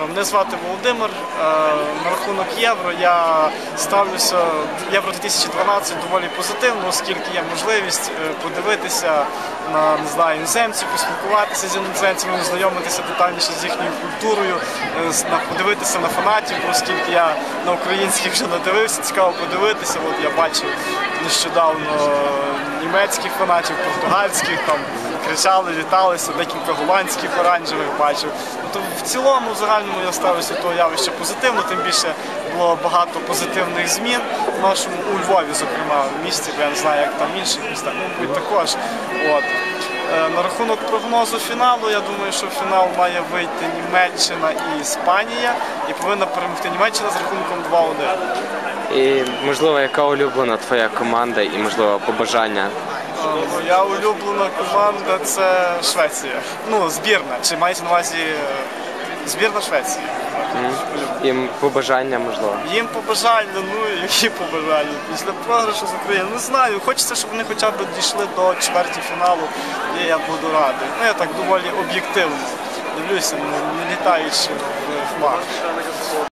Мене звати Володимир. Е, На рахунок євро я ставлюся євро 2012 доволі позитивно, оскільки є можливість е, подивитися на не знаю, іноземців, поспілкуватися з іноземцями, ознайомитися детальніше з їхньою культурою, е, подивитися на фанатів, оскільки я на українських вже надивився, цікаво подивитися. От я бачив нещодавно німецьких фанатів, португальських там кричали, віталися, декілька голландських оранжевих бачив. Ну, то в цілому, в загальному я ставлюся до того явища позитивно, тим більше було багато позитивних змін в нашому у Львові, зокрема, в місті, бо я не знаю, як там в інших містах, ну, також. От. Е, На рахунок прогнозу фіналу, я думаю, що в фінал має вийти Німеччина і Іспанія, і повинна перемогти Німеччина з рахунком 2-1. І можливо, яка улюблена твоя команда і можливо побажання? Е, Моя улюблена команда це Швеція. Ну, збірна. Чи мається на увазі е, збірна Швеції? І побажання можливо. Їм побажання, ну які побажання. Після програшу з України. Не знаю. Хочеться, щоб вони хоча б дійшли до чверті фіналу, і я буду радий. Ну я так доволі об'єктивно дивлюся, не, не літаючи в хмар.